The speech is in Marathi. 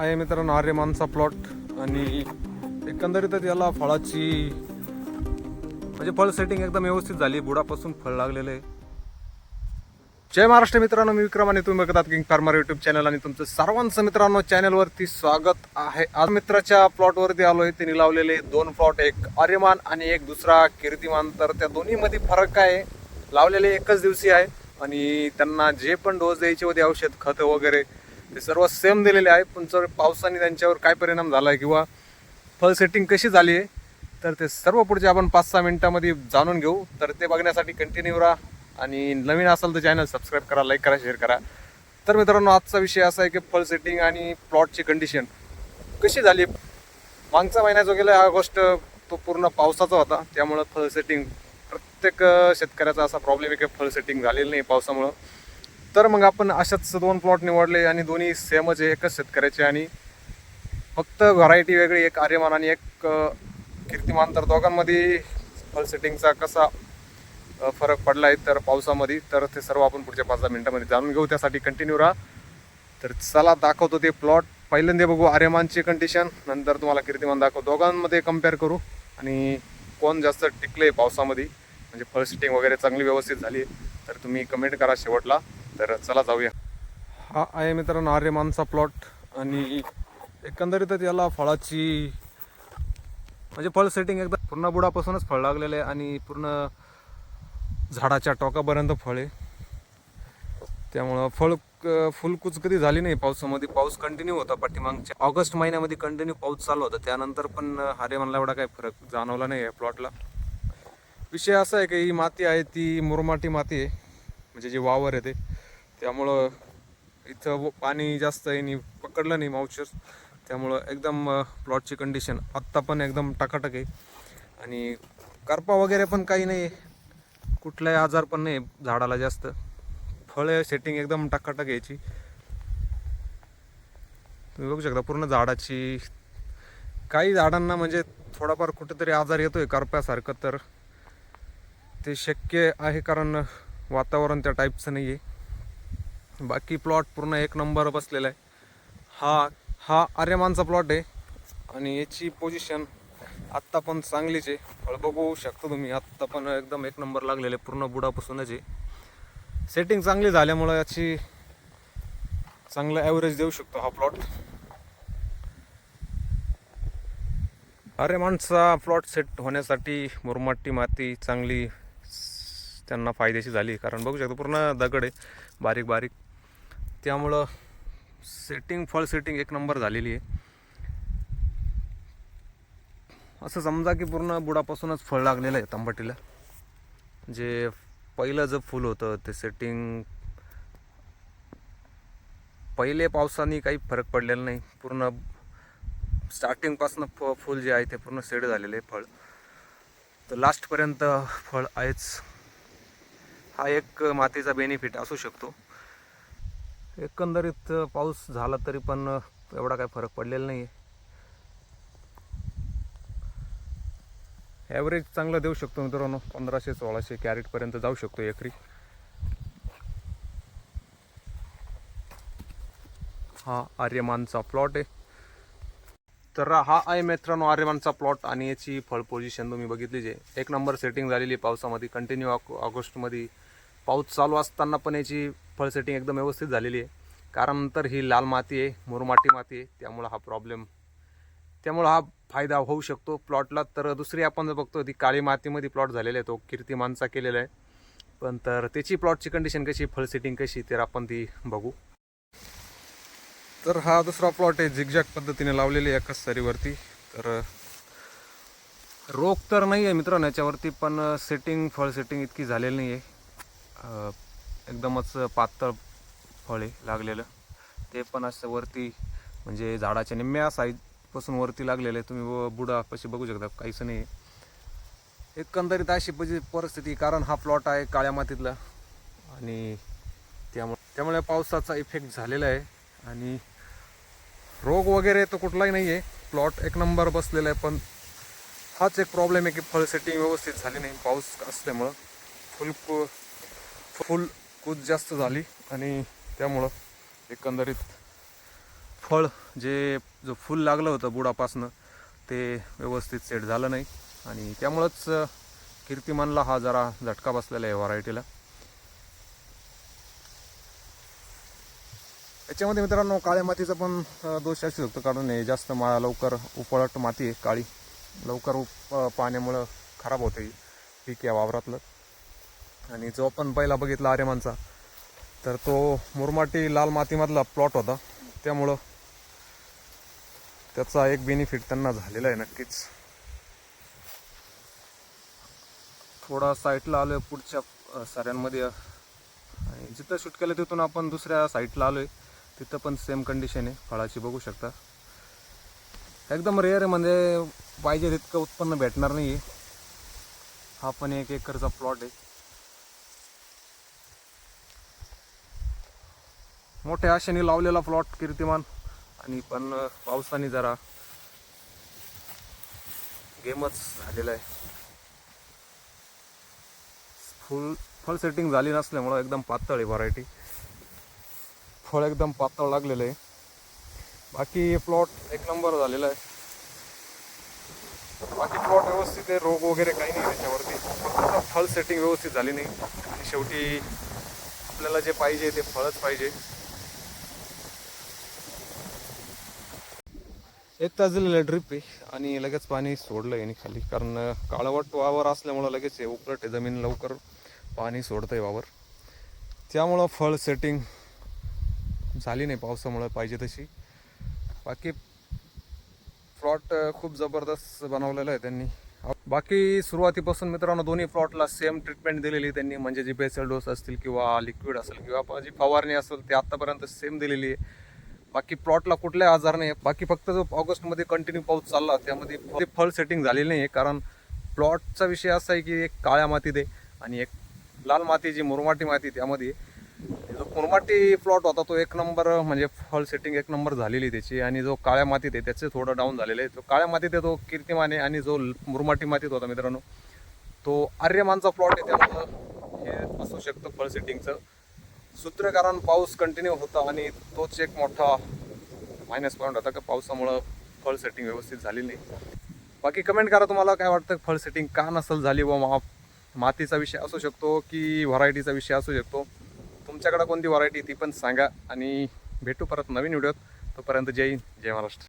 आहे मित्रांनो आर्यमानचा प्लॉट आणि एकंदरीतच याला फळाची म्हणजे फळ सेटिंग एकदम व्यवस्थित झाली. बुडापासून फळ लागलेलं आहे. जय महाराष्ट्र मित्रांनो मी विक्रम आणि तुम्ही बघतात किंग फार्मर युट्यूब चॅनल आणि तुमचं सर्वांचं मित्रांनो चॅनलवरती स्वागत आहे. आज मित्राच्या प्लॉटवरती आहे त्यांनी लावलेले दोन प्लॉट एक आर्यमान आणि एक दुसरा कीर्तिमान. तर त्या दोन्हीमध्ये फरक काय आहे? लावलेले एकच दिवशी आहे. आणि त्यांना जे पण डोस द्यायचे होते औषध खतं वगैरे ते सर्व सेम दिलेले आहे पण जर पावसाने त्यांच्यावर काय परिणाम झाला आहे किंवा फळ सेटिंग कशी झाली आहे तर ते सर्व पुढचे आपण पाच सहा मिनिटामध्ये जाणून घेऊ. तर ते बघण्यासाठी कंटिन्यू राहा आणि नवीन असाल तर चॅनल सबस्क्राईब करा लाईक करा शेअर करा. तर मित्रांनो आजचा विषय असा आहे की फळ सेटिंग आणि प्लॉटची कंडिशन कशी झाली? मागचा महिना जो गेला ऑगस्ट तो पूर्ण पावसाचा होता. त्यामुळं फळ सेटिंग प्रत्येक शेतकऱ्याचा असा प्रॉब्लेम आहे की फळ सेटिंग झालेलं नाही पावसामुळं. तर मग आपण अशाच दोन प्लॉट निवडले आणि दोन्ही सेमच आहे एकच शेतकऱ्याचे आणि फक्त व्हरायटी वेगळी एक आर्यमान आणि एक कीर्तिमान. तर दोघांमध्ये फल सेटिंगचा कसा फरक पडला आहे तर पावसामध्ये तर ते सर्व आपण पुढच्या पाच दहा मिनिटामध्ये जाणून घेऊ. त्यासाठी कंटिन्यू राहा. तर चला दाखवतो ते प्लॉट पहिल्यांदा बघू आर्यमानची कंडिशन नंतर तुम्हाला कीर्तिमान दाखवतो दोघांमध्ये कंपेअर करू. आणि कोण जास्त टिकले पावसामध्ये म्हणजे फळ सेटिंग वगैरे चांगली व्यवस्थित झाली तर तुम्ही कमेंट करा शेवटला. तर चला जाऊया. हा आहे मित्रांनो आर्यमानचा प्लॉट आणि एकंदरीतच याला फळाची म्हणजे फळ सेटिंग एकदा पूर्ण बुडापासूनच फळ लागलेलं आहे आणि पूर्ण झाडाच्या टोकापर्यंत फळ आहे. त्यामुळं फळ क- फुलकुच कधी झाली नाही पावसामध्ये. पाऊस कंटिन्यू होता पाठीमागच्या. ऑगस्ट महिन्यामध्ये कंटिन्यू पाऊस चालू होता. त्यानंतर पण आर्यमानला एवढा काही फरक जाणवला नाही आहे प्लॉटला विषय असा आहे की ही माती आहे ती मुरमाटी माती आहे. म्हणजे जे वावर आहे ते. त्यामुळं इथं व- पाणी जास्त आहे पकडलं नाही माउचर त्यामुळं एकदम प्लॉटची कंडिशन आत्ता पण एकदम टकाटक आहे. आणि करपा वगैरे पण काही नाही. आहे कुठलाही आजार पण नाही आहे झाडाला जास्त. फळ सेटिंग एकदम टकाटक यायची तुम्ही बघू शकता पूर्ण झाडाची. काही झाडांना म्हणजे थोडाफार कुठेतरी आजार येतोय करप्यासारखं तर. ते शक्य आहे कारण वातावरण त्या टाईपचं नाही आहे बाकी प्लॉट पूर्ण एक नंबर बसलेला आहे. हा हा आर्यमानचा प्लॉट आहे. आणि याची पोझिशन आत्ता पण चांगलीच आहे. फळ बघू शकता तुम्ही आत्ता पण एकदम एक नंबर लागलेले पूर्ण बुडापासूनच आहे. सेटिंग चांगली झाल्यामुळं याची चांगला ॲव्हरेज देऊ शकतो हा प्लॉट आर्यमानचा प्लॉट सेट होण्यासाठी मुरमाटी माती चांगली त्यांना फायदेशी झाली. कारण बघू शकतो पूर्ण दगड आहे बारीक बारीक त्यामुळं सेटिंग फळ सेटिंग एक नंबर झालेली आहे. असं समजा की पूर्ण बुडापासूनच फळ लागलेलं आहे तंबटीला. जे पहिलं जे फुल होतं ते सेटिंग पहिले पावसाने काही फरक पडलेला नाही. पूर्ण स्टार्टिंगपासून फ फुल जे आहे ते पूर्ण सेड झालेले आहे फळ. तर लास्टपर्यंत फळ आहेच. हा एक मातीचा बेनिफिट असू शकतो. एकंदरीत पाऊस झाला तरी पण एवढा काही फरक पडलेला नाही आहे ॲव्हरेज चांगला देऊ शकतो मित्रांनो. पंधराशे सोळाशे कॅरेटपर्यंत जाऊ शकतो एकरी. हा आर्यमानचा प्लॉट आहे. तर हा आहे मित्रांनो आर्यमानचा प्लॉट आणि याची फळ पोझिशन तुम्ही बघितली जे एक नंबर सेटिंग झालेली आहे पावसामध्ये. कंटिन्यू ऑगस्टमध्ये पाऊस चालू असताना पण याची फळ सेटिंग एकदम व्यवस्थित झालेली आहे. कारण तर ही लाल माती आहे मुरमाटी माती आहे त्यामुळं हा प्रॉब्लेम त्यामुळं हा फायदा होऊ शकतो. प्लॉटला तर दुसरी आपण जर बघतो ती काळी मातीमध्ये प्लॉट झालेला आहे तो कीर्तिमानचा केलेला आहे. पण तर त्याची प्लॉटची कंडिशन कशी फळ सेटिंग कशी तर आपण ती बघू. तर हा दुसरा प्लॉट आहे झिगझॅग पद्धतीने लावलेली आहे एकाच सरीवरती. तर रोग तर नाही आहे मित्रांनो याच्यावरती पण सेटिंग फळ सेटिंग इतकी झालेली नाही आहे एकदमच पातळ फळ आहे लागलेलं. ते पण असं वरती म्हणजे झाडाच्या निम्म्या साईजपासून वरती लागलेलं. आहे तुम्ही व- बुडा कशी बघू शकता काहीच नाही. आहे एकंदरीत अशी पजी- परिस्थिती कारण हा प्लॉट आहे काळ्या मातीतला. आणि त्यामुळे त्यामुळे पावसाचा इफेक्ट झालेला आहे. आणि रोग वगैरे तो कुठलाही नाही आहे प्लॉट एक नंबर बसलेला आहे पण हाच एक प्रॉब्लेम आहे की फळ सेटिंग व्यवस्थित झाली नाही. पाऊस असल्यामुळं फुल फुल कूद जास्त झाली आणि त्यामुळं एकंदरीत फळ जे जो फुल लागलं होतं बुडापासनं ते व्यवस्थित सेट झालं नाही. आणि त्यामुळंच कीर्तिमानला हा जरा झटका बसलेला आहे व्हरायटीला. याच्यामध्ये मित्रांनो काळ्या मातीचा पण दोष असू शकतो कारण हे जास्त मा लवकर उपळट माती आहे काळी. लवकर उप पाण्यामुळं खराब होते पीक या वावरातलं. आणि जो आपण पहिला बघितला आर्यमानचा तर तो मुरमाटी लाल मातीमधला प्लॉट होता. त्यामुळं त्याचा एक बेनिफिट त्यांना झालेला आहे नक्कीच. थोडा साईटला आलोय पुढच्या साऱ्यांमध्ये. आणि जिथं शूट केलं तिथून आपण दुसऱ्या साईटला आलोय. तिथं पण सेम कंडिशन आहे. फळाची बघू शकता. एकदम रेअर आहे म्हणजे पाहिजे तितकं उत्पन्न भेटणार नाही आहे हा पण एक एकरचा प्लॉट आहे. मोठ्या आशेने लावलेला प्लॉट कीर्तिमान. आणि पण पावसाने जरा गेमच झालेला आहे. फुल फळ सेटिंग झाली नसल्यामुळं एकदम पातळ आहे व्हरायटी फळ एकदम पातळ लागलेलं आहे. बाकी प्लॉट एक नंबर झालेला आहे. बाकी प्लॉट व्यवस्थित आहे रोग वगैरे काही नाही त्याच्यावरती. फक्त फळ सेटिंग व्यवस्थित झाली नाही. आणि शेवटी आपल्याला जे पाहिजे ते फळच पाहिजे. एक तास दिलेलं ड्रिप आहे आणि लगेच पाणी सोडलं याने खाली. कारण काळवट वावर असल्यामुळं लगेच हे उपलट आहे. जमीन लवकर पाणी सोडतं आहे वावर. त्यामुळं फळ सेटिंग झाली नाही पावसामुळं पाहिजे तशी. बाकी प्लॉट खूप जबरदस्त बनवलेला आहे त्यांनी. बाकी सुरुवातीपासून मित्रांनो दोन्ही प्लॉटला सेम ट्रीटमेंट दिलेली आहे त्यांनी. म्हणजे जी बेसल डोस असतील किंवा लिक्विड असेल किंवा जी फवारणी असेल ते आत्तापर्यंत सेम दिलेली आहे. बाकी प्लॉटला कुठलाही आजार नाही बाकी फक्त जो ऑगस्टमध्ये कंटिन्यू पाऊस चालला त्यामध्ये ते फळ सेटिंग झालेली नाही आहे कारण प्लॉटचा विषय असा आहे की एक काळ्या मातीत आहे आणि एक लाल माती जी मुरमाटी माती त्यामध्ये जो मुरमाटी प्लॉट होता तो एक नंबर म्हणजे फळ सेटिंग एक नंबर झालेली आहे त्याची. आणि जो काळ्या मातीत आहे त्याचे थोडं डाऊन झालेलं आहे. तो काळ्या मातीत आहे तो कीर्तिमान आहे. आणि जो मुरमाटी मातीत होता मित्रांनो तो आर्यमानचा प्लॉट आहे. त्यामुळं हे असू शकतं फळ सेटिंगचं सूत्र कारण पाऊस कंटिन्यू होता आणि तोच एक मोठा मायनस पॉईंट होता का पावसामुळं फळ सेटिंग व्यवस्थित झाली नाही. बाकी कमेंट करा तुम्हाला काय वाटतं फळ सेटिंग का नसेल झाली व मा मातीचा विषय असू शकतो की व्हरायटीचा विषय असू शकतो. तुमच्याकडं कोणती व्हरायटी ती पण सांगा आणि भेटू परत नवीन व्हिडिओत तोपर्यंत जय हिंद जय महाराष्ट्र.